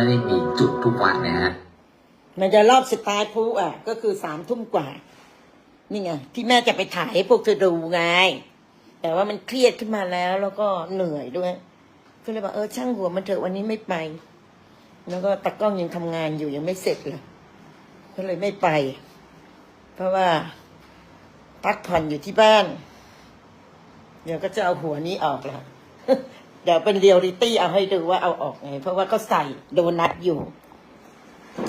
ไม่ได้มีจุดทุกวันนะฮะ มันจะรอบสตาร์ทพลุอะ ก็คือสามทุ่มกว่า นี่ไงที่แม่จะไปถ่ายให้พวกเธอดูไง แต่ว่ามันเครียดขึ้นมาแล้ว แล้วก็เหนื่อยด้วยก็เลยบอกเออช่างหัวมันเถอะวันนี้ไม่ไป แล้วก็ตากล้องยังทำงานอยู่ยังไม่เสร็จเลยก็เลยไม่ไป เพราะว่าพักผ่อนอยู่ที่บ้าน เดี๋ยวก็จะเอาหัวนี้ออกแล้ว เดี๋ยวเป็นเรียลลิตี้เอาให้ดูว่าเอาออกไง เพราะว่าเขาใส่โดนัทอยู่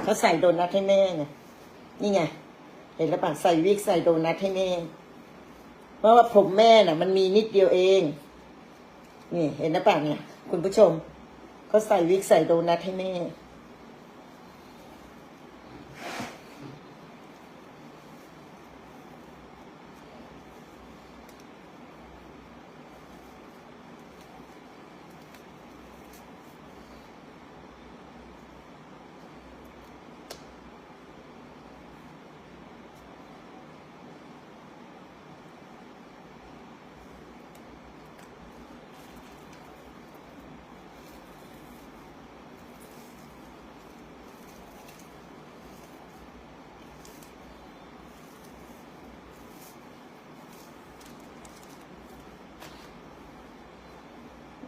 เขาใส่โดนัทให้แม่ไงนี่ไง เห็นแล้วปะใส่วิกใส่โดนัทให้แม่ เพราะว่าผมแม่น่ะ มันมีนิดเดียวเอง นี่เห็นนะปะเนี่ย คุณผู้ชมเขาใส่วิกใส่โดนัทให้แม่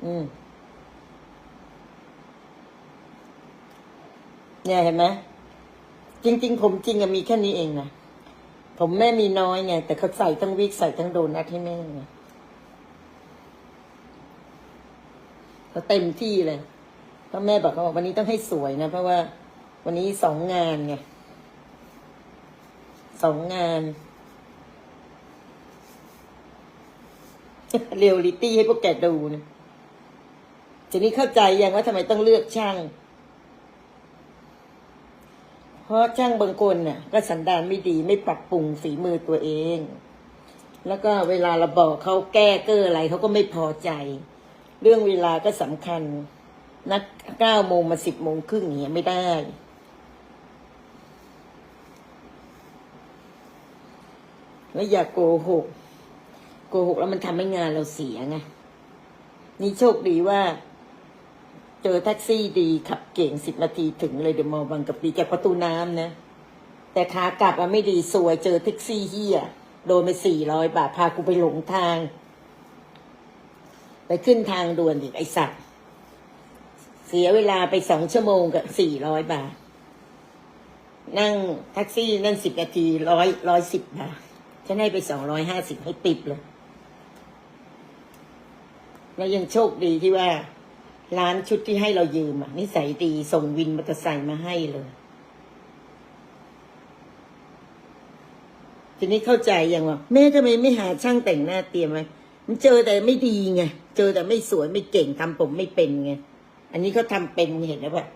อืม เนี่ยเห็นไหมจริง ๆ ผมจริงอะมีแค่นี้เองนะผมแม่มีน้อยไง แต่เขาใส่ทั้งวิกใส่ทั้งโดนัทให้แม่ไงเขาเต็มที่เลยเพราะแม่บอกเขาบอกวันนี้ต้องให้สวยนะ เพราะว่า วันนี้สองงานไงสองงานเรียลลิตี้ให้พวกแกดูนะ ทีนี้เข้าใจยังว่าทำไมต้องเลือกช่าง เพราะช่างบางคนน่ะ ก็สันดานไม่ดีไม่ปรับปรุงฝีมือตัวเอง แล้วก็เวลาเราบอกเขาแก้เก้ออะไรเขาก็ไม่พอใจ เรื่องเวลาก็สำคัญ นัดเก้าโมงมาสิบโมงครึ่งเงี้ยไม่ได้แล้วอย่าโกหก โกหกแล้วมันทำให้งานเราเสียไงนี่โชคดีว่า เจอแท็กซี่ดีขับเก่งสิบนาทีถึงเลยเดอะมอลล์บางกะปีจากประตูน้ำนะ แต่ขากลับอะไม่ดีสวยเจอแท็กซี่เฮียโดนไปสี่ร้อยบาทพากูไปหลงทาง ไปขึ้นทางด่วนอีกไอสัตว์ เสียเวลาไปสองชั่วโมงกับสี่ร้อยบาท นั่งแท็กซี่นั่นสิบนาทีร้อยร้อยสิบบาทฉันให้ไปสองร้อยห้าสิบให้ติดเลย แล้วยังโชคดีที่ว่า ร้านชุดที่ให้เรายืมอะนิสัยดีส่งวินมอเตอร์ไซค์มาให้เลย ทีนี้เข้าใจยังว่าแม่ทำไมไม่หาช่างแต่งหน้าเตรียมไว้มันเจอแต่ไม่ดีไงเจอแต่ไม่สวยไม่เก่งทำผมไม่เป็นไงอันนี้เขาทำเป็นเห็นแล้วแบบ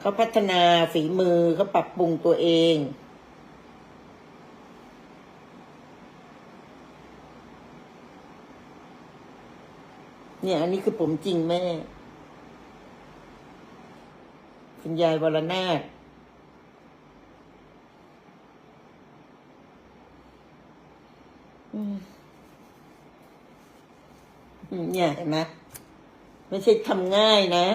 เขาพัฒนาฝีมือเขาปรับปรุงตัวเอง เนี่ย อันนี้คือผมจริงแม่ คุณยายวรนาถอืมอืมเนี่ยเห็นไหมไม่ใช่ทำง่ายนะ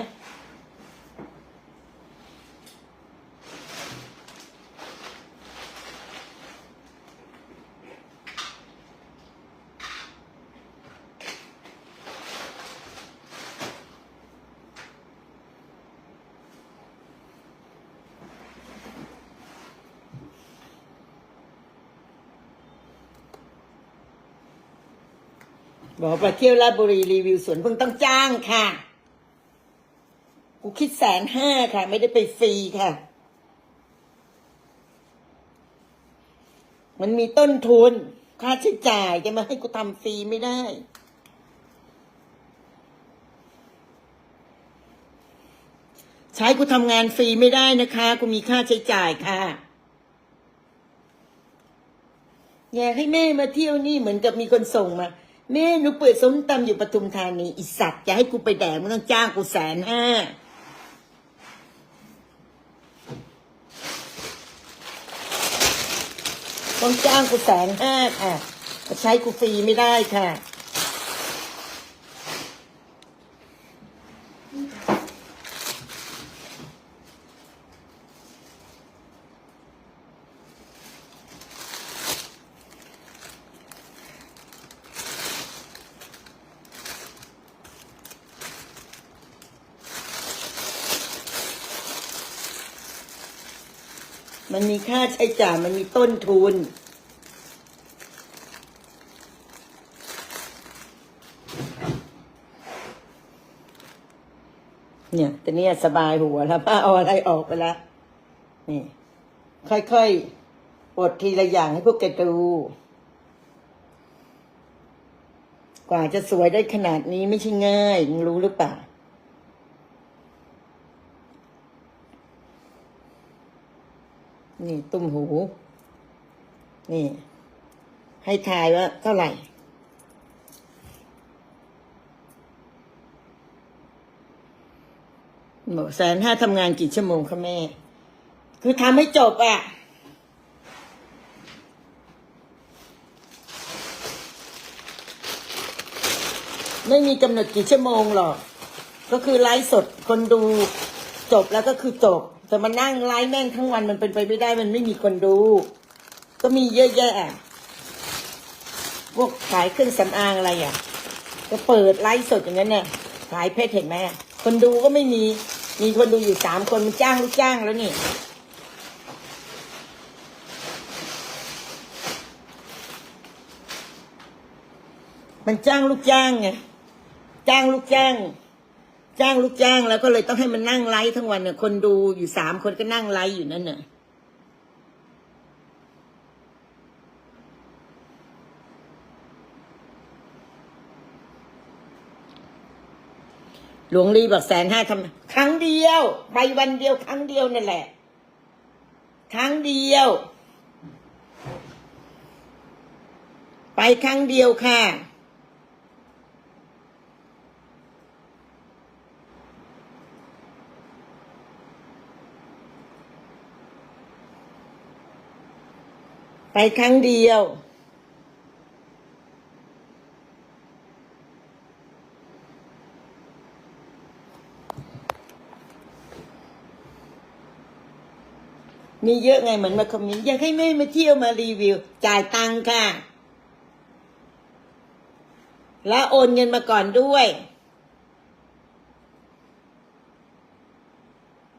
บอกไปเที่ยวราชบุรีรีวิวสวนเพิ่งต้องจ้างค่ะ กูคิดแสนห้าค่ะ ไม่ได้ไปฟรีค่ะ มันมีต้นทุน ค่าใช้จ่ายจะมาให้กูทำฟรีไม่ได้ใช้กูทำงานฟรีไม่ได้นะคะกูมีค่าใช้จ่ายค่ะ อยากให้แม่มาเที่ยวนี่เหมือนกับมีคนส่งมา แม่หนูเปิดส้มตำอยู่ปทุมธานีอีสัตว์จะให้กูไปแดกมึงต้องจ้างกูแสนห้าต้องจ้างกูแสนห้าค่ะจะใช้กูฟรีไม่ได้ค่ะ มันมีค่าใช้จ่ายมันมีต้นทุน เนี่ยแต่เนี่ยสบายหัวแล้วป้าเอาอะไรออกไปแล้วนี่ ค่อยๆปลดทีละอย่างให้พวกแกดู กว่าจะสวยได้ขนาดนี้ไม่ใช่ง่ายมึงรู้หรือเปล่า นี่ตุ้มหู นี่ ให้ทายว่าเท่าไหร่บอแสนห้าทำงานกี่ชั่วโมงคะแม่ คือทำให้จบอะ่ะไม่มีกำหนดกี่ชั่วโมงหรอก ก็คือไลฟ์สดคนดูจบแล้วก็คือจบ แต่มานั่งไลฟ์แม่งทั้งวันมันเป็นไปไม่ได้มันไม่มีคนดู ก็มีเยอะแยะพวกขายเครื่องสำอางอะไรอะ ก็เปิดไลฟ์สดอย่างนั้นเนี่ยขายเพชรเห็นไหมคนดูก็ไม่มีมีคนดูอยู่สามคนมันจ้างลูกจ้างแล้วนี่มันจ้างลูกจ้างไงจ้างลูกจ้าง จ้างลูกจ้างแล้วก็เลยต้องให้มันนั่งไลฟ์ทั้งวันเนี่ยคนดูอยู่สามคนก็นั่งไลฟ์อยู่นั่นน่ะหลวงลีบอกแสนห้าทำครั้งเดียว ไปวันเดียวครั้งเดียวนั่นแหละ ครั้งเดียว ไปครั้งเดียวค่ะ ไปครั้งเดียว มีเยอะไงเหมือนมาคอมเมนต์อยากให้แม่มาเที่ยวมารีวิว จ่ายตังค่ะ แล้วโอนเงินมาก่อนด้วย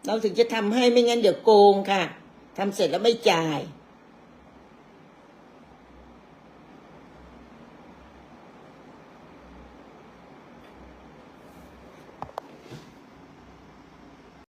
เราถึงจะทำให้ไม่งั้นเดี๋ยวโกงค่ะทำเสร็จแล้วไม่จ่าย